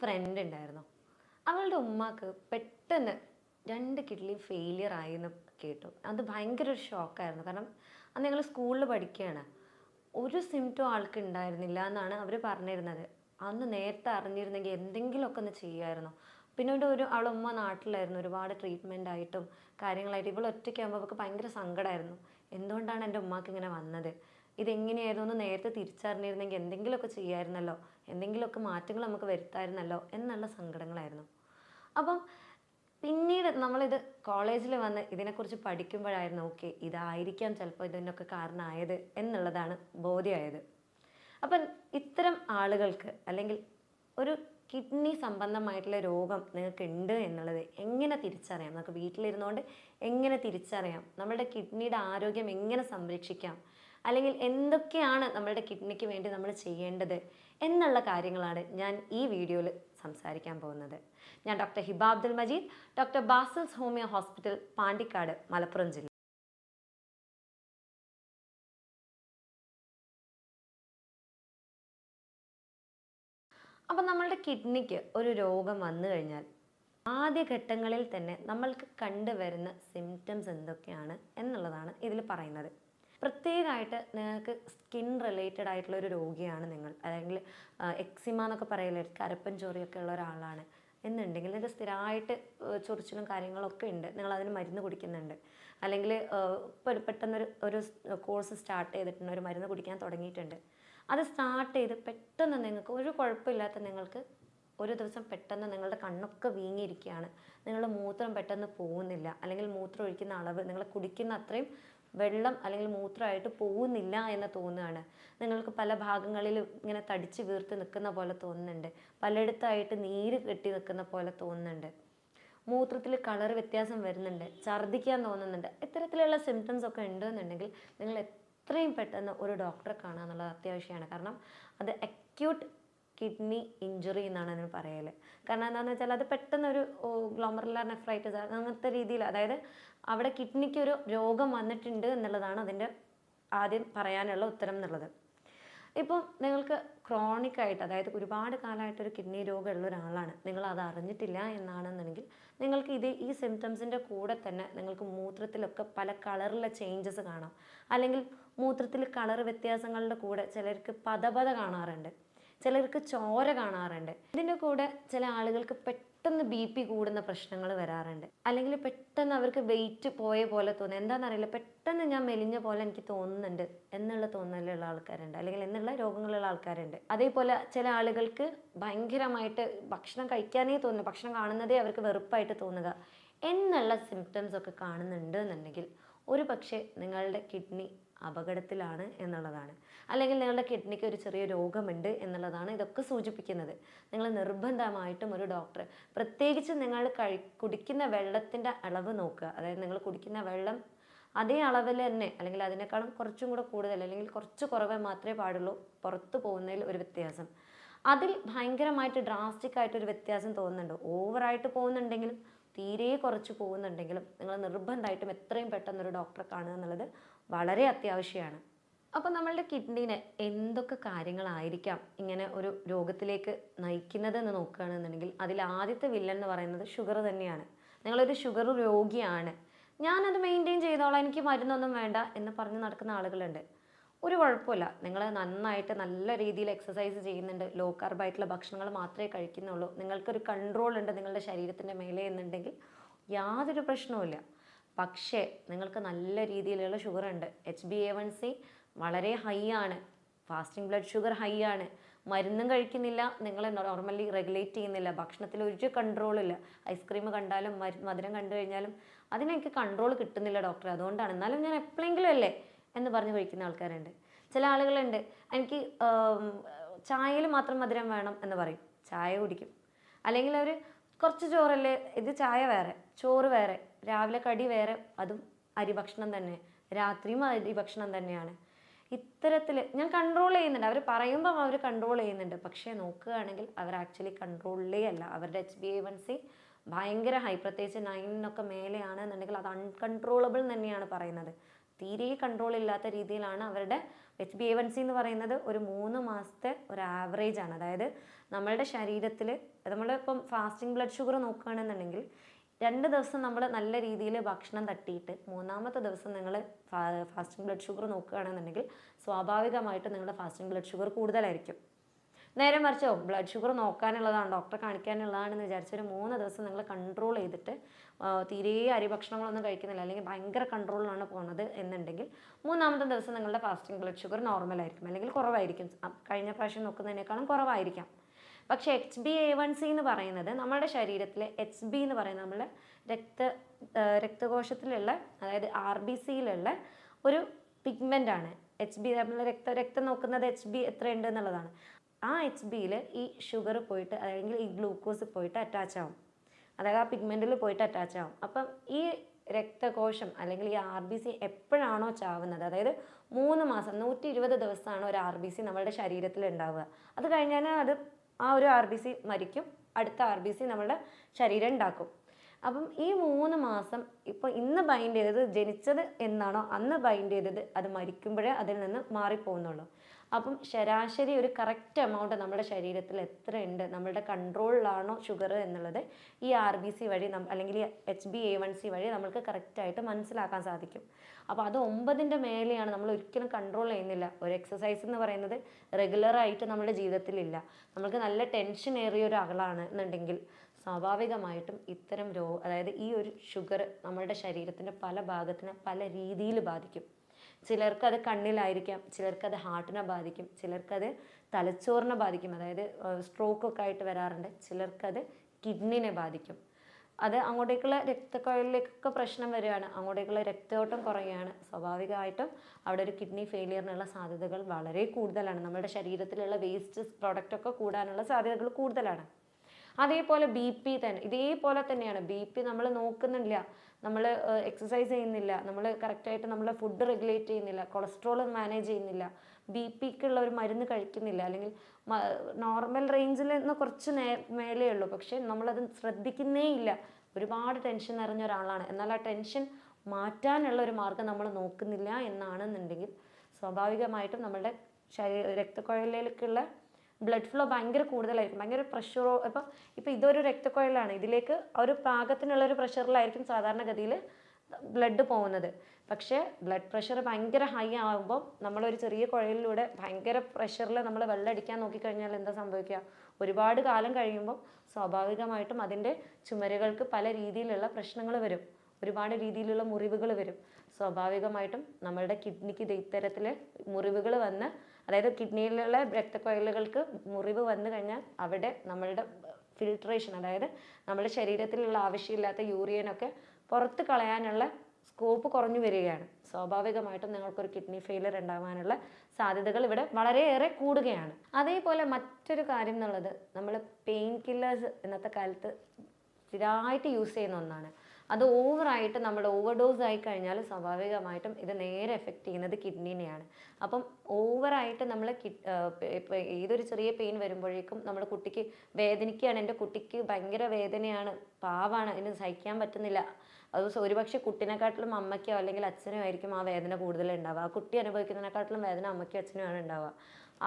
Front ഉണ്ടായിരുന്നു അവളുടെ ഉമ്മാക്ക് പെട്ടെന്ന് രണ്ട് കിഡ്നി ഫെയിലിയർ ആയി എന്ന് കേട്ടു. അത് ഭയങ്കര ഒരു ഷോക്കായിരുന്നു കാരണം അന്ന് ഞങ്ങൾ സ്കൂളിൽ പഠിക്കുകയാണ് ഒരു സിംറ്റോ ആൾക്ക് ഉണ്ടായിരുന്നില്ല എന്നാണ് അവർ പറഞ്ഞിരുന്നത്. അന്ന് നേരത്തെ അറിഞ്ഞിരുന്നെങ്കിൽ എന്തെങ്കിലുമൊക്കെ ഒന്ന് ചെയ്യുമായിരുന്നു പിന്നീട് ഒരു ഉമ്മ നാട്ടിലായിരുന്നു. ഒരുപാട് ട്രീറ്റ്മെന്റ് ആയിട്ടും കാര്യങ്ങളായിട്ടും ഇവൾ ഒറ്റയ്ക്കാകുമ്പോൾ അവൾക്ക് ഭയങ്കര സങ്കടമായിരുന്നു എന്തുകൊണ്ടാണ് എന്റെ ഉമ്മാക്ക് ഇങ്ങനെ വന്നത്? ഇതെങ്ങനെയായിരുന്നു എന്ന് നേരത്തെ തിരിച്ചറിഞ്ഞിരുന്നെങ്കിൽ എന്തെങ്കിലുമൊക്കെ ചെയ്യായിരുന്നല്ലോ. എന്തെങ്കിലുമൊക്കെ മാറ്റങ്ങൾ നമുക്ക് വരുത്തായിരുന്നല്ലോ എന്നുള്ള സങ്കടങ്ങളായിരുന്നു. അപ്പം പിന്നീട് നമ്മളിത് കോളേജിൽ വന്ന് ഇതിനെക്കുറിച്ച് പഠിക്കുമ്പോഴായിരുന്നു ഓക്കെ ഇതായിരിക്കാം ചിലപ്പോൾ ഇതിനൊക്കെ കാരണമായത് എന്നുള്ളതാണ് ബോധ്യമായത്. അപ്പം ഇത്തരം ആളുകൾക്ക് അല്ലെങ്കിൽ ഒരു കിഡ്നി സംബന്ധമായിട്ടുള്ള രോഗം നിങ്ങൾക്ക് ഉണ്ട് എന്നുള്ളത് എങ്ങനെ തിരിച്ചറിയാം? നമുക്ക് വീട്ടിലിരുന്നുകൊണ്ട് എങ്ങനെ തിരിച്ചറിയാം? നമ്മുടെ കിഡ്നിയുടെ ആരോഗ്യം എങ്ങനെ സംരക്ഷിക്കാം? അല്ലെങ്കിൽ എന്തൊക്കെയാണ് നമ്മളുടെ കിഡ്നിക്ക് വേണ്ടി നമ്മൾ ചെയ്യേണ്ടത് എന്നുള്ള കാര്യങ്ങളാണ് ഞാൻ ഈ വീഡിയോയിൽ സംസാരിക്കാൻ പോകുന്നത്. ഞാൻ doctor Hiba Abdul Majeed doctor Basil's homeo hospital Pandikkad Malappuram ജില്ല. അപ്പം നമ്മളുടെ കിഡ്നിക്ക് ഒരു രോഗം വന്നു കഴിഞ്ഞാൽ ആദ്യ ഘട്ടങ്ങളിൽ തന്നെ നമ്മൾക്ക് കണ്ടുവരുന്ന സിംറ്റംസ് എന്തൊക്കെയാണ് എന്നുള്ളതാണ് ഇതിൽ പറയുന്നത്. പ്രത്യേകമായിട്ട് നിങ്ങൾക്ക് സ്കിൻ റിലേറ്റഡ് ആയിട്ടുള്ള ഒരു രോഗിയാണ് നിങ്ങൾ. അല്ലെങ്കിൽ എക്സിമ എന്നൊക്കെ പറയില്ലേ കരപ്പൻ ചൊറിയൊക്കെ ഉള്ള ഒരാളാണ് എന്നുണ്ടെങ്കിൽ നിങ്ങൾക്ക് സ്ഥിരമായിട്ട് ചൊറിച്ചിലും കാര്യങ്ങളൊക്കെ ഉണ്ട്. നിങ്ങൾ അതിന് മരുന്ന് കുടിക്കുന്നുണ്ട്. അല്ലെങ്കിൽ പെട്ടെന്നൊരു ഒരു കോഴ്സ് സ്റ്റാർട്ട് ചെയ്തിട്ടുണ്ട് ഒരു മരുന്ന് കുടിക്കാൻ തുടങ്ങിയിട്ടുണ്ട്. അത് സ്റ്റാർട്ട് ചെയ്ത് പെട്ടെന്ന് നിങ്ങൾക്ക് ഒരു കുഴപ്പമില്ലാത്ത നിങ്ങൾക്ക് ഒരു ദിവസം പെട്ടെന്ന് നിങ്ങളുടെ കണ്ണൊക്കെ വീങ്ങിയിരിക്കുകയാണ്. നിങ്ങളുടെ മൂത്രം പെട്ടെന്ന് പോകുന്നില്ല. അല്ലെങ്കിൽ മൂത്രം ഒഴിക്കുന്ന അളവ് നിങ്ങൾ കുടിക്കുന്ന അത്രയും വെള്ളം അല്ലെങ്കിൽ മൂത്രമായിട്ട് പോകുന്നില്ല എന്ന് തോന്നുകയാണ്. നിങ്ങൾക്ക് പല ഭാഗങ്ങളിലും ഇങ്ങനെ തടിച്ച് വീർത്ത് നിൽക്കുന്ന പോലെ തോന്നുന്നുണ്ട്. പലയിടത്തായിട്ട് നീര് കെട്ടി നിൽക്കുന്ന പോലെ തോന്നുന്നുണ്ട്. മൂത്രത്തിൽ കളർ വ്യത്യാസം വരുന്നുണ്ട്. ഛർദ്ദിക്കാൻ തോന്നുന്നുണ്ട്. ഇത്തരത്തിലുള്ള സിംറ്റംസ് ഒക്കെ ഉണ്ടെന്നുണ്ടെങ്കിൽ നിങ്ങൾ എത്രയും പെട്ടെന്ന് ഒരു ഡോക്ടറെ കാണുക എന്നുള്ളത് അത്യാവശ്യമാണ്. കാരണം അത് അക്യൂട്ട് കിഡ്നി ഇഞ്ചുറി എന്നാണ് അതിന് പറയൽ കാരണം എന്താണെന്ന് വെച്ചാൽ അത് പെട്ടെന്നൊരു ഗ്ലോമറുലാർ നെഫ്രൈറ്റിസ് അങ്ങനത്തെ രീതിയിൽ അതായത് അവിടെ കിഡ്നിക്ക് ഒരു രോഗം വന്നിട്ടുണ്ട് എന്നുള്ളതാണ് അതിന്റെ ആദ്യം പറയാനുള്ള ഉത്തരം എന്നുള്ളത്. ഇപ്പം നിങ്ങൾക്ക് ക്രോണിക് ആയിട്ട് അതായത് ഒരുപാട് കാലമായിട്ട് ഒരു കിഡ്നി രോഗമുള്ള ഒരാളാണ് നിങ്ങൾ അത് അറിഞ്ഞിട്ടില്ല എന്നാണെന്നുണ്ടെങ്കിൽ നിങ്ങൾക്ക് ഇത് ഈ സിംറ്റംസിന്റെ കൂടെ തന്നെ നിങ്ങൾക്ക് മൂത്രത്തിലൊക്കെ പല കളറിലെ ചേഞ്ചസ് കാണാം. അല്ലെങ്കിൽ മൂത്രത്തിൽ കളർ വ്യത്യാസങ്ങളുടെ കൂടെ ചിലർക്ക് പതപത കാണാറുണ്ട്. ചിലർക്ക് ചോര കാണാറുണ്ട്. ഇതിന്റെ കൂടെ ചില ആളുകൾക്ക് പെട്ടെന്ന് ബി പി കൂടുന്ന പ്രശ്നങ്ങൾ വരാറുണ്ട്. അല്ലെങ്കിൽ പെട്ടെന്ന് അവർക്ക് വെയിറ്റ് പോയ പോലെ തോന്നുന്നു. എന്താണെന്നറിയില്ല. പെട്ടെന്ന് ഞാൻ മെലിഞ്ഞ പോലെ എനിക്ക് തോന്നുന്നുണ്ട് എന്നുള്ള തോന്നലുള്ള ആൾക്കാരുണ്ട്. അല്ലെങ്കിൽ എന്നുള്ള രോഗങ്ങളുള്ള ആൾക്കാരുണ്ട്. അതേപോലെ ചില ആളുകൾക്ക് ഭയങ്കരമായിട്ട് ഭക്ഷണം കഴിക്കാനേ തോന്നുന്നു. ഭക്ഷണം കാണുന്നതേ അവർക്ക് വെറുപ്പായിട്ട് തോന്നുക എന്നുള്ള സിംറ്റംസ് ഒക്കെ കാണുന്നുണ്ട് എന്നുണ്ടെങ്കിൽ ഒരു പക്ഷേ നിങ്ങളുടെ കിഡ്നി അപകടത്തിലാണ് എന്നുള്ളതാണ്. അല്ലെങ്കിൽ നിങ്ങളുടെ കിഡ്നിക്ക് ഒരു ചെറിയ രോഗമുണ്ട് എന്നുള്ളതാണ് ഇതൊക്കെ സൂചിപ്പിക്കുന്നത്. നിങ്ങൾ നിർബന്ധമായിട്ടും ഒരു ഡോക്ടർ പ്രത്യേകിച്ച് നിങ്ങൾ കഴി കുടിക്കുന്ന വെള്ളത്തിന്റെ അളവ് നോക്കുക. അതായത് നിങ്ങൾ കുടിക്കുന്ന വെള്ളം അതേ അളവിൽ തന്നെ അല്ലെങ്കിൽ അതിനേക്കാളും കുറച്ചും കൂടെ കൂടുതൽ അല്ലെങ്കിൽ കുറച്ച് കുറവേ മാത്രമേ പാടുള്ളൂ പുറത്തു പോകുന്നതിൽ ഒരു വ്യത്യാസം. അതിൽ ഭയങ്കരമായിട്ട് ഡ്രാസ്റ്റിക് ആയിട്ടൊരു വ്യത്യാസം തോന്നുന്നുണ്ട്. ഓവറായിട്ട് പോകുന്നുണ്ടെങ്കിലും തീരെ കുറച്ച് പോകുന്നുണ്ടെങ്കിലും നിങ്ങൾ നിർബന്ധമായിട്ടും എത്രയും പെട്ടെന്ന് ഒരു ഡോക്ടറെ കാണുക എന്നുള്ളത് വളരെ അത്യാവശ്യമാണ്. അപ്പോൾ നമ്മളുടെ കിഡ്നീനെ എന്തൊക്കെ കാര്യങ്ങളായിരിക്കാം ഇങ്ങനെ ഒരു രോഗത്തിലേക്ക് നയിക്കുന്നത് എന്ന് നോക്കുകയാണെന്നുണ്ടെങ്കിൽ അതിൽ ആദ്യത്തെ വില്ലൻ എന്ന് പറയുന്നത് ഷുഗർ തന്നെയാണ്. നിങ്ങളൊരു ഷുഗർ രോഗിയാണ്. ഞാനത് മെയിന്റെയിൻ ചെയ്തോളാം എനിക്ക് മരുന്നൊന്നും വേണ്ട എന്ന് പറഞ്ഞ് നടക്കുന്ന ആളുകളുണ്ട്. ഒരു കുഴപ്പമില്ല. നിങ്ങൾ നന്നായിട്ട് നല്ല രീതിയിൽ എക്സസൈസ് ചെയ്യുന്നുണ്ട്. ലോ കാർബായിട്ടുള്ള ഭക്ഷണങ്ങൾ മാത്രമേ കഴിക്കുന്നുള്ളൂ. നിങ്ങൾക്കൊരു കൺട്രോൾ ഉണ്ട് നിങ്ങളുടെ ശരീരത്തിന്റെ മേലെ എന്നുണ്ടെങ്കിൽ യാതൊരു പ്രശ്നവുമില്ല പക്ഷേ നിങ്ങൾക്ക് നല്ല രീതിയിലുള്ള ഷുഗർ ഉണ്ട്. H B A one C വളരെ ഹൈ ആണ്. ഫാസ്റ്റിംഗ് ബ്ലഡ് ഷുഗർ ഹൈ ആണ്. മരുന്നും കഴിക്കുന്നില്ല. നിങ്ങൾ നോർമലി റെഗുലേറ്റ് ചെയ്യുന്നില്ല. ഭക്ഷണത്തിൽ ഒരു കൺട്രോളില്ല ഐസ്ക്രീം കണ്ടാലും മധുരം കണ്ടു കഴിഞ്ഞാലും അതിനെനിക്ക് കൺട്രോൾ കിട്ടുന്നില്ല ഡോക്ടർ അതുകൊണ്ടാണ്. എന്നാലും ഞാൻ എപ്പോഴെങ്കിലും അല്ലേ എന്ന് പറഞ്ഞ് കഴിക്കുന്ന ആൾക്കാരുണ്ട്. ചില ആളുകളുണ്ട് എനിക്ക് ചായയിൽ മാത്രം മധുരം വേണം എന്ന് പറയും. ചായ കുടിക്കും. അല്ലെങ്കിൽ അവർ കുറച്ച് ചോറല്ലേ ഇത് ചായ വേറെ ചോറ് വേറെ രാവിലെ കടി വേറെ അതും അരി ഭക്ഷണം തന്നെ രാത്രിയും അരി ഭക്ഷണം തന്നെയാണ്. ഇത്തരത്തിൽ ഞാൻ കൺട്രോൾ ചെയ്യുന്നുണ്ട്. അവർ പറയുമ്പം അവർ കൺട്രോൾ ചെയ്യുന്നുണ്ട്. പക്ഷേ നോക്കുകയാണെങ്കിൽ അവർ ആക്ച്വലി കൺട്രോളിലേ അല്ല. അവരുടെ H B A one C ഭയങ്കര ഹൈ പ്രത്യേകിച്ച് നയനിനൊക്കെ മേലെയാണ് എന്നുണ്ടെങ്കിൽ അത് അൺകൺട്രോളബിൾ തന്നെയാണ് പറയുന്നത്. തീരെ കൺട്രോൾ ഇല്ലാത്ത രീതിയിലാണ് അവരുടെ H B A one C എന്ന് പറയുന്നത് ഒരു മൂന്ന് മാസത്തെ ഒരു ആവറേജ് ആണ്. അതായത് നമ്മളുടെ ശരീരത്തിൽ നമ്മളിപ്പം ഫാസ്റ്റിംഗ് ബ്ലഡ് ഷുഗർ നോക്കുകയാണെന്നുണ്ടെങ്കിൽ രണ്ട് ദിവസം നമ്മൾ നല്ല രീതിയിൽ ഭക്ഷണം തട്ടിയിട്ട് മൂന്നാമത്തെ ദിവസം നിങ്ങൾ ഫാസ്റ്റിംഗ് ബ്ലഡ് ഷുഗർ നോക്കുകയാണെന്നുണ്ടെങ്കിൽ സ്വാഭാവികമായിട്ടും നിങ്ങളുടെ ഫാസ്റ്റിംഗ് ബ്ലഡ് ഷുഗർ കൂടുതലായിരിക്കും. നേരെ മറിച്ചോ ബ്ലഡ് ഷുഗർ നോക്കാനുള്ളതാണ് ഡോക്ടറെ കാണിക്കാനുള്ളതാണെന്ന് വിചാരിച്ച് ഒരു മൂന്ന് ദിവസം നിങ്ങൾ കൺട്രോൾ ചെയ്തിട്ട് തീരെ അരി ഭക്ഷണങ്ങളൊന്നും കഴിക്കുന്നില്ല അല്ലെങ്കിൽ ഭയങ്കര കൺട്രോളിലാണ് പോകുന്നത് എന്നുണ്ടെങ്കിൽ മൂന്നാമത്തെ ദിവസം നിങ്ങളുടെ ഫാസ്റ്റിംഗ് ബ്ലഡ് ഷുഗർ നോർമലായിരിക്കും അല്ലെങ്കിൽ കുറവായിരിക്കും. കഴിഞ്ഞ പ്രാവശ്യം നോക്കുന്നതിനേക്കാളും കുറവായിരിക്കാം. പക്ഷേ H B A one C എന്ന് പറയുന്നത് നമ്മുടെ ശരീരത്തിലെ എച്ച് ബി എന്ന് പറയുന്നത് നമ്മുടെ രക്ത രക്തകോശത്തിലുള്ള അതായത് ആർ ബി സിയിലുള്ള ഒരു പിഗ്മെന്റ് ആണ്. എച്ച് ബി നമ്മൾ രക്ത രക്തം നോക്കുന്നത് എച്ച് ബി എത്രയുണ്ട് എന്നുള്ളതാണ്. ആ എച്ച് ബിയിൽ ഈ ഷുഗർ പോയിട്ട് അല്ലെങ്കിൽ ഈ ഗ്ലൂക്കോസ് പോയിട്ട് അറ്റാച്ച് ആവും. അതായത് ആ പിഗ്മെന്റിൽ പോയിട്ട് അറ്റാച്ച് ആവും. അപ്പം ഈ രക്തകോശം അല്ലെങ്കിൽ ഈ ആർ ബി സി എപ്പോഴാണോ ചാവുന്നത്? അതായത് മൂന്ന് മാസം നൂറ്റി ഇരുപത് ദിവസമാണ് ഒരു ആർ ബി സി നമ്മളുടെ ശരീരത്തിൽ ഉണ്ടാവുക. അത് കഴിഞ്ഞാൽ അത് ആ ഒരു ആർ ബി സി മരിക്കും. അടുത്ത ആർ ബി സി നമ്മളുടെ ശരീരം ഉണ്ടാക്കും. അപ്പം ഈ മൂന്ന് മാസം ഇപ്പോൾ ഇന്ന് ബൈൻഡ് ചെയ്തത് ജനിച്ചത് എന്നാണോ അന്ന് ബൈൻഡ് ചെയ്തത് അത് മരിക്കുമ്പോഴേ അതിൽ നിന്ന് മാറിപ്പോകുന്നുള്ളൂ അപ്പം ശരാശരി ഒരു കറക്റ്റ് എമൗണ്ട് നമ്മുടെ ശരീരത്തിൽ എത്ര ഉണ്ട് നമ്മുടെ കൺട്രോളിലാണോ ഷുഗർ എന്നുള്ളത് ഈ ആർ ബി സി വഴി അല്ലെങ്കിൽ H B A one C വഴി നമ്മൾക്ക് കറക്റ്റായിട്ട് മനസ്സിലാക്കാൻ സാധിക്കും. അപ്പോൾ അത് ഒമ്പതിന്റെ മേലെയാണ് നമ്മൾ ഒരിക്കലും കൺട്രോൾ ചെയ്യുന്നില്ല. ഒരു എക്സസൈസ് എന്ന് പറയുന്നത് റെഗുലറായിട്ട് നമ്മുടെ ജീവിതത്തിലില്ല. നമ്മൾക്ക് നല്ല ടെൻഷൻ ഏറിയ ഒരു അകളാണ് എന്നുണ്ടെങ്കിൽ സ്വാഭാവികമായിട്ടും ഇത്തരം രോ അതായത് ഈ ഒരു ഷുഗർ നമ്മുടെ ശരീരത്തിന്റെ പല ഭാഗത്തിനെ പല രീതിയിൽ ബാധിക്കും. ചിലർക്ക് അത് കണ്ണിലായിരിക്കാം ചിലർക്കത് ഹാർട്ടിനെ ബാധിക്കും ചിലർക്കത് തലച്ചോറിനെ ബാധിക്കും അതായത് സ്ട്രോക്കൊക്കെ ആയിട്ട് വരാറുണ്ട് ചിലർക്കത് കിഡ്നിനെ ബാധിക്കും. അത് അങ്ങോട്ടേക്കുള്ള രക്തക്കൊഴലിലേക്കൊക്കെ പ്രശ്നം വരികയാണ്. അങ്ങോട്ടേക്കുള്ള രക്തയോട്ടം കുറയുകയാണ്. സ്വാഭാവികമായിട്ടും അവിടെ ഒരു കിഡ്നി ഫെയിലിയറിനുള്ള സാധ്യതകൾ വളരെ കൂടുതലാണ്. നമ്മുടെ ശരീരത്തിലുള്ള വേസ്റ്റ് പ്രോഡക്റ്റ് ഒക്കെ കൂടാനുള്ള സാധ്യതകൾ കൂടുതലാണ്. അതേപോലെ ബി പി തന്നെ ഇതേപോലെ തന്നെയാണ്. ബി പി നമ്മൾ നോക്കുന്നില്ല. നമ്മൾ എക്സസൈസ് ചെയ്യുന്നില്ല. നമ്മൾ കറക്റ്റായിട്ട് നമ്മൾ ഫുഡ് റെഗുലേറ്റ് ചെയ്യുന്നില്ല. കൊളസ്ട്രോൾ മാനേജ് ചെയ്യുന്നില്ല. ബി പിക്കുള്ള ഒരു മരുന്ന് കഴിക്കുന്നില്ല. അല്ലെങ്കിൽ നോർമൽ റേഞ്ചിൽ നിന്ന് കുറച്ച് നേ മേലേ ഉള്ളൂ. പക്ഷേ നമ്മളത് ശ്രദ്ധിക്കുന്നേ ഇല്ല. ഒരുപാട് ടെൻഷൻ നിറഞ്ഞ ഒരാളാണ്. എന്നാൽ ആ ടെൻഷൻ മാറ്റാനുള്ള ഒരു മാർഗം നമ്മൾ നോക്കുന്നില്ല എന്നാണെന്നുണ്ടെങ്കിൽ സ്വാഭാവികമായിട്ടും നമ്മുടെ ശരീര രക്തക്കുഴലിലേക്കുള്ള ബ്ലഡ് ഫ്ലോ ഭയങ്കര കൂടുതലായിരിക്കും. ഭയങ്കര പ്രഷറോ ഇപ്പം ഇപ്പം ഇതൊരു രക്തക്കുഴലാണ്. ഇതിലേക്ക് ഒരു പാകത്തിനുള്ള ഒരു പ്രഷറിലായിരിക്കും സാധാരണഗതിയിൽ ബ്ലഡ് പോകുന്നത്. പക്ഷേ ബ്ലഡ് പ്രഷർ ഭയങ്കര ഹൈ ആകുമ്പോൾ നമ്മളൊരു ചെറിയ കുഴലിലൂടെ ഭയങ്കര പ്രഷറിൽ നമ്മൾ വെള്ളം അടിക്കാൻ നോക്കിക്കഴിഞ്ഞാൽ എന്താ സംഭവിക്കുക? ഒരുപാട് കാലം കഴിയുമ്പോൾ സ്വാഭാവികമായിട്ടും അതിന്റെ ചുമരുകൾക്ക് പല രീതിയിലുള്ള പ്രശ്നങ്ങൾ വരും. ഒരുപാട് രീതിയിലുള്ള മുറിവുകൾ വരും. സ്വാഭാവികമായിട്ടും നമ്മളുടെ കിഡ്നിക്ക് ഇത് ഇത്തരത്തിൽ മുറിവുകൾ വന്ന് അതായത് കിഡ്നിയിലുള്ള രക്തക്കുഴലുകൾക്ക് മുറിവ് വന്നു കഴിഞ്ഞാൽ അവിടെ നമ്മളുടെ ഫിൽട്രേഷൻ അതായത് നമ്മുടെ ശരീരത്തിലുള്ള ആവശ്യമില്ലാത്ത യൂറിയനൊക്കെ പുറത്ത് കളയാനുള്ള സ്കോപ്പ് കുറഞ്ഞു വരികയാണ്. സ്വാഭാവികമായിട്ടും നിങ്ങൾക്കൊരു കിഡ്നി ഫെയിലർ ഉണ്ടാകാനുള്ള സാധ്യതകൾ ഇവിടെ വളരെയേറെ കൂടുകയാണ്. അതേപോലെ മറ്റൊരു കാര്യം എന്നുള്ളത് നമ്മൾ പെയിൻ കില്ലേഴ്സ് ഇന്നത്തെ കാലത്ത് സ്ഥിരമായിട്ട് യൂസ് ചെയ്യുന്ന ഒന്നാണ്. അത് ഓവറായിട്ട് നമ്മൾ ഓവർഡോസ് ആയി കഴിഞ്ഞാൽ സ്വാഭാവികമായിട്ടും ഇത് നേരെ എഫക്റ്റ് ചെയ്യുന്നത് കിഡ്നീനെയാണ്. അപ്പം ഓവറായിട്ട് നമ്മൾ ഇപ്പോൾ ഏതൊരു ചെറിയ പെയിൻ വരുമ്പോഴേക്കും നമ്മുടെ കുട്ടിക്ക് വേദനിക്കുകയാണ് എന്റെ കുട്ടിക്ക് ഭയങ്കര വേദനയാണ്. പാവാണ്. അതിന് സഹിക്കാൻ പറ്റുന്നില്ല. അത് ഒരുപക്ഷെ കുട്ടിനെക്കാട്ടിലും അമ്മയ്ക്കോ അല്ലെങ്കിൽ അച്ഛനോ ആയിരിക്കും ആ വേദന കൂടുതൽ ഉണ്ടാവുക. ആ കുട്ടി അനുഭവിക്കുന്നതിനെക്കാട്ടിലും വേദന അമ്മയ്ക്കോ അച്ഛനോ ആണ് ഉണ്ടാവുക.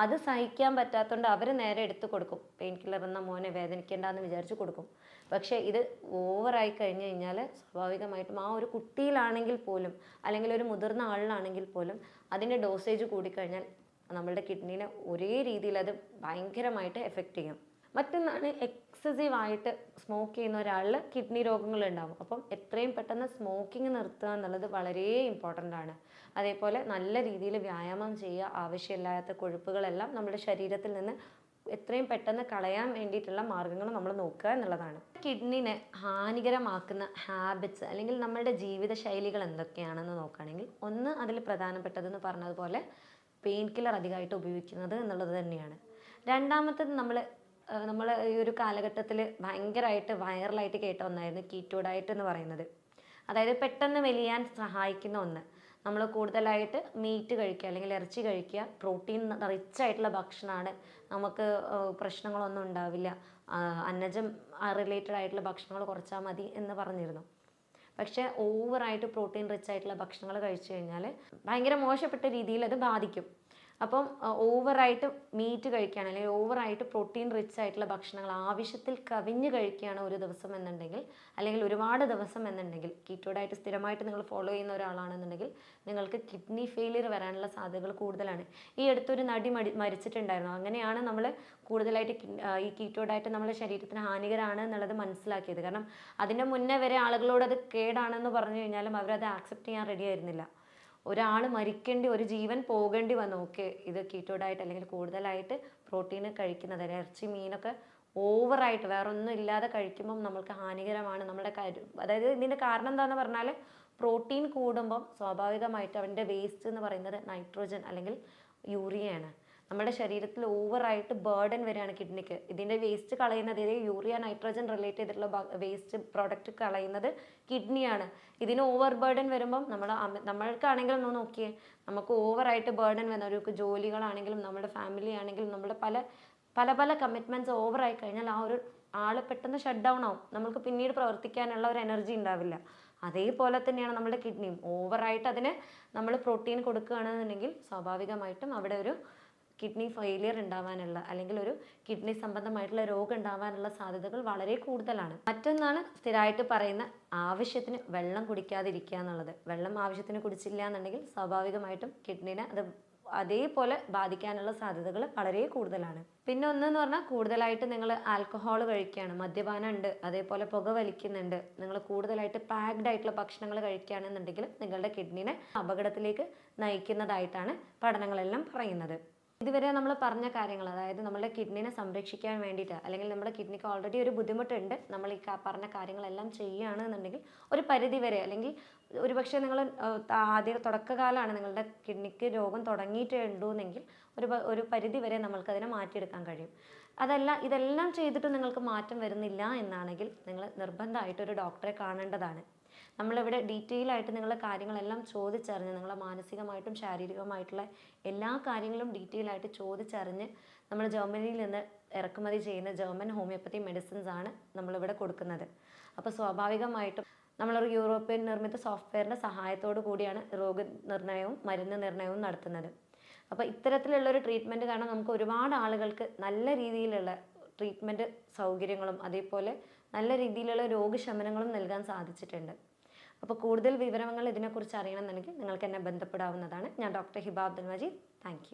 അത് സഹിക്കാൻ പറ്റാത്തതുകൊണ്ട് അവർ നേരെ എടുത്തു കൊടുക്കും. പെയിൻ കില്ലർ എന്ന മോനെ വേദനിക്കേണ്ടെന്ന് വിചാരിച്ച് കൊടുക്കും. പക്ഷേ ഇത് ഓവറായി കഴിഞ്ഞു കഴിഞ്ഞാൽ സ്വാഭാവികമായിട്ടും ആ ഒരു കുട്ടിയിലാണെങ്കിൽ പോലും അല്ലെങ്കിൽ ഒരു മുതിർന്ന ആളിലാണെങ്കിൽ പോലും അതിന്റെ ഡോസേജ് കൂടിക്കഴിഞ്ഞാൽ നമ്മളുടെ കിഡ്നീനെ ഒരേ രീതിയിൽ അത് ഭയങ്കരമായിട്ട് എഫക്റ്റ് ചെയ്യും. മറ്റൊന്നാണ് എക്സസീവ് ആയിട്ട് സ്മോക്ക് ചെയ്യുന്ന ഒരാളിൽ കിഡ്നി രോഗങ്ങൾ ഉണ്ടാകും അപ്പം എത്രയും പെട്ടെന്ന് സ്മോക്കിംഗ് നിർത്തുക എന്നുള്ളത് വളരെ ഇമ്പോർട്ടന്റ് ആണ്. അതേപോലെ നല്ല രീതിയിൽ വ്യായാമം ചെയ്യുക ആവശ്യമില്ലാത്ത കൊഴുപ്പുകളെല്ലാം നമ്മുടെ ശരീരത്തിൽ നിന്ന് എത്രയും പെട്ടെന്ന് കളയാൻ വേണ്ടിയിട്ടുള്ള മാർഗങ്ങൾ നമ്മൾ നോക്കുക എന്നുള്ളതാണ്. കിഡ്നിനെ ഹാനികരമാക്കുന്ന ഹാബിറ്റ്സ് അല്ലെങ്കിൽ നമ്മളുടെ ജീവിത ശൈലികൾ എന്തൊക്കെയാണെന്ന് നോക്കുകയാണെങ്കിൽ ഒന്ന് അതിൽ പ്രധാനപ്പെട്ടതെന്ന് പറഞ്ഞതുപോലെ പെയിൻ കില്ലർ അധികമായിട്ട് ഉപയോഗിക്കുന്നത് എന്നുള്ളത് തന്നെയാണ്. രണ്ടാമത്തത് നമ്മൾ നമ്മൾ ഈ ഒരു കാലഘട്ടത്തിൽ ഭയങ്കരമായിട്ട് വൈറലായിട്ട് കേട്ട ഒന്നായിരുന്നു കീറ്റോ ഡയറ്റ് എന്ന് പറയുന്നത്. അതായത് പെട്ടെന്ന് വലിയാൻ സഹായിക്കുന്ന ഒന്ന്. നമ്മൾ കൂടുതലായിട്ട് മീറ്റ് കഴിക്കുക അല്ലെങ്കിൽ ഇറച്ചി കഴിക്കുക. പ്രോട്ടീൻ റിച്ച് ആയിട്ടുള്ള ഭക്ഷണമാണ്. നമുക്ക് പ്രശ്നങ്ങളൊന്നും ഉണ്ടാവില്ല. അന്നജം റിലേറ്റഡ് ആയിട്ടുള്ള ഭക്ഷണങ്ങൾ കുറച്ചാൽ മതി എന്ന് പറഞ്ഞിരുന്നു. പക്ഷേ ഓവറായിട്ട് പ്രോട്ടീൻ റിച്ച് ആയിട്ടുള്ള ഭക്ഷണങ്ങൾ കഴിച്ചു കഴിഞ്ഞാൽ ഭയങ്കര മോശപ്പെട്ട രീതിയിൽ അത് ബാധിക്കും. അപ്പം ഓവറായിട്ട് മീറ്റ് കഴിക്കുകയാണ്. അല്ലെങ്കിൽ ഓവറായിട്ട് പ്രോട്ടീൻ റിച്ച് ആയിട്ടുള്ള ഭക്ഷണങ്ങൾ ആവശ്യത്തിൽ കവിഞ്ഞ് കഴിക്കുകയാണ് ഒരു ദിവസം എന്നുണ്ടെങ്കിൽ അല്ലെങ്കിൽ ഒരുപാട് ദിവസം എന്നുണ്ടെങ്കിൽ കീറ്റോഡായിട്ട് സ്ഥിരമായിട്ട് നിങ്ങൾ ഫോളോ ചെയ്യുന്ന ഒരാളാണെന്നുണ്ടെങ്കിൽ നിങ്ങൾക്ക് കിഡ്നി ഫെയിലിയർ വരാനുള്ള സാധ്യതകൾ കൂടുതലാണ്. ഈ അടുത്തൊരു നടി മടി മരിച്ചിട്ടുണ്ടായിരുന്നു. അങ്ങനെയാണ് നമ്മൾ കൂടുതലായിട്ട് ഈ കീറ്റോ കീറ്റോഡായിട്ട് നമ്മുടെ ശരീരത്തിന് ഹാനികരമാണ് എന്നുള്ളത് മനസ്സിലാക്കിയത്. കാരണം അതിന്റെ മുന്നേ വരെ ആളുകളോട് അത് കേടാണെന്ന് പറഞ്ഞു കഴിഞ്ഞാലും അവരത് ആക്സെപ്റ്റ് ചെയ്യാൻ റെഡി ആയിരുന്നില്ല. ഒരാൾ മരിക്കേണ്ടി ഒരു ജീവൻ പോകേണ്ടി വന്നു. ഓക്കെ ഇത് കീറ്റോഡായിട്ട് അല്ലെങ്കിൽ കൂടുതലായിട്ട് പ്രോട്ടീൻ കഴിക്കുന്നത് ഇറച്ചി മീനൊക്കെ ഓവറായിട്ട് വേറെ ഒന്നും ഇല്ലാതെ കഴിക്കുമ്പം നമ്മൾക്ക് ഹാനികരമാണ്. നമ്മുടെ കരു അതായത് ഇതിന്റെ കാരണം എന്താണെന്ന് പറഞ്ഞാൽ പ്രോട്ടീൻ കൂടുമ്പം സ്വാഭാവികമായിട്ട് അവന്റെ വേസ്റ്റ് എന്ന് പറയുന്നത് നൈട്രോജൻ അല്ലെങ്കിൽ യൂറിയയാണ്. നമ്മുടെ ശരീരത്തിൽ ഓവറായിട്ട് ബേർഡൻ വരികയാണ് കിഡ്നിക്ക്. ഇതിന്റെ വേസ്റ്റ് കളയുന്നത് ഇതേ യൂറിയ നൈട്രജൻ റിലേറ്റ് ചെയ്തിട്ടുള്ള വേസ്റ്റ് പ്രോഡക്റ്റ് കളയുന്നത് കിഡ്നിയാണ്. ഇതിന് ഓവർ ബേർഡൻ വരുമ്പം നമ്മൾ നമ്മൾക്കാണെങ്കിലും ഒന്ന് നോക്കിയേ നമുക്ക് ഓവറായിട്ട് ബേർഡൻ വന്നവർക്ക് ജോലികളാണെങ്കിലും നമ്മുടെ ഫാമിലി ആണെങ്കിലും നമ്മുടെ പല പല പല കമ്മിറ്റ്മെന്റ്സ് ഓവറായി കഴിഞ്ഞാൽ ആ ഒരു ആൾ പെട്ടെന്ന് ഷട്ട് ഡൗൺ ആവും. നമുക്ക് പിന്നീട് പ്രവർത്തിക്കാനുള്ള ഒരു എനർജി ഉണ്ടാവില്ല. അതേപോലെ തന്നെയാണ് നമ്മുടെ കിഡ്നിയും. ഓവറായിട്ട് അതിന് നമ്മൾ പ്രോട്ടീൻ കൊടുക്കുകയാണെന്നുണ്ടെങ്കിൽ സ്വാഭാവികമായിട്ടും അവിടെ ഒരു കിഡ്നി ഫെയിലിയർ ഉണ്ടാവാനുള്ള അല്ലെങ്കിൽ ഒരു കിഡ്നി സംബന്ധമായിട്ടുള്ള രോഗം ഉണ്ടാവാനുള്ള സാധ്യതകൾ വളരെ കൂടുതലാണ്. മറ്റൊന്നാണ് സ്ഥിരമായിട്ട് പറയുന്ന ആവശ്യത്തിന് വെള്ളം കുടിക്കാതിരിക്കുക എന്നുള്ളത്. വെള്ളം ആവശ്യത്തിന് കുടിച്ചില്ല എന്നുണ്ടെങ്കിൽ സ്വാഭാവികമായിട്ടും കിഡ്നിനെ അത് അതേപോലെ ബാധിക്കാനുള്ള സാധ്യതകൾ വളരെ കൂടുതലാണ്. പിന്നെ ഒന്നെന്ന് പറഞ്ഞാൽ കൂടുതലായിട്ട് നിങ്ങൾ ആൽക്കഹോൾ കഴിക്കുകയാണ്. മദ്യപാനം ഉണ്ട്. അതേപോലെ പുക വലിക്കുന്നുണ്ട്. നിങ്ങൾ കൂടുതലായിട്ട് പാക്ഡ് ആയിട്ടുള്ള ഭക്ഷണങ്ങൾ കഴിക്കുകയാണെന്നുണ്ടെങ്കിൽ നിങ്ങളുടെ കിഡ്നിനെ അപകടത്തിലേക്ക് നയിക്കുന്നതായിട്ടാണ് പഠനങ്ങളെല്ലാം പറയുന്നത്. ഇതുവരെ നമ്മൾ പറഞ്ഞ കാര്യങ്ങൾ അതായത് നമ്മുടെ കിഡ്നിനെ സംരക്ഷിക്കാൻ വേണ്ടിയിട്ട് അല്ലെങ്കിൽ നമ്മുടെ കിഡ്നിക്ക് ഓൾറെഡി ഒരു ബുദ്ധിമുട്ടുണ്ട് നമ്മൾ ഈ പറഞ്ഞ കാര്യങ്ങളെല്ലാം ചെയ്യുകയാണെന്നുണ്ടെങ്കിൽ ഒരു പരിധി വരെ അല്ലെങ്കിൽ ഒരുപക്ഷെ നിങ്ങൾ ആദ്യ തുടക്കകാലമാണ് നിങ്ങളുടെ കിഡ്നിക്ക് രോഗം തുടങ്ങിയിട്ടുണ്ടെങ്കിൽ ഒരു ഒരു പരിധി വരെ നമ്മൾക്കതിനെ മാറ്റിയെടുക്കാൻ കഴിയും. അതല്ല ഇതെല്ലാം ചെയ്തിട്ട് നിങ്ങൾക്ക് മാറ്റം വരുന്നില്ല എന്നാണെങ്കിൽ നിങ്ങൾ നിർബന്ധമായിട്ട് ഒരു ഡോക്ടറെ കാണേണ്ടതാണ്. നമ്മളിവിടെ ഡീറ്റെയിൽ ആയിട്ട് നിങ്ങളുടെ കാര്യങ്ങളെല്ലാം ചോദിച്ചറിഞ്ഞ് നിങ്ങളെ മാനസികമായിട്ടും ശാരീരികമായിട്ടുള്ള എല്ലാ കാര്യങ്ങളും ഡീറ്റെയിൽ ആയിട്ട് ചോദിച്ചറിഞ്ഞ് നമ്മൾ ജർമ്മനിയിൽ നിന്ന് ഇറക്കുമതി ചെയ്യുന്ന ജർമ്മൻ ഹോമിയോപ്പതി മെഡിസിൻസ് ആണ് നമ്മളിവിടെ കൊടുക്കുന്നത്. അപ്പോൾ സ്വാഭാവികമായിട്ടും നമ്മളൊരു യൂറോപ്യൻ നിർമ്മിത സോഫ്റ്റ്വെയറിന്റെ സഹായത്തോടു കൂടിയാണ് രോഗനിർണയവും മരുന്ന് നിർണയവും നടത്തുന്നത്. അപ്പോൾ ഇത്തരത്തിലുള്ളൊരു ട്രീറ്റ്മെന്റ് കാരണം നമുക്ക് ഒരുപാട് ആളുകൾക്ക് നല്ല രീതിയിലുള്ള ട്രീറ്റ്മെന്റ് സൗകര്യങ്ങളും അതേപോലെ നല്ല രീതിയിലുള്ള രോഗശമനങ്ങളും നൽകാൻ സാധിച്ചിട്ടുണ്ട്. അപ്പോൾ കൂടുതൽ വിവരങ്ങൾ ഇതിനെക്കുറിച്ച് അറിയണമെന്നുണ്ടെങ്കിൽ നിങ്ങൾക്ക് എന്നെ ബന്ധപ്പെടാവുന്നതാണ്. ഞാൻ ഡോക്ടർ ഹിബ അബ്ദുൽ മജീദ് താങ്ക്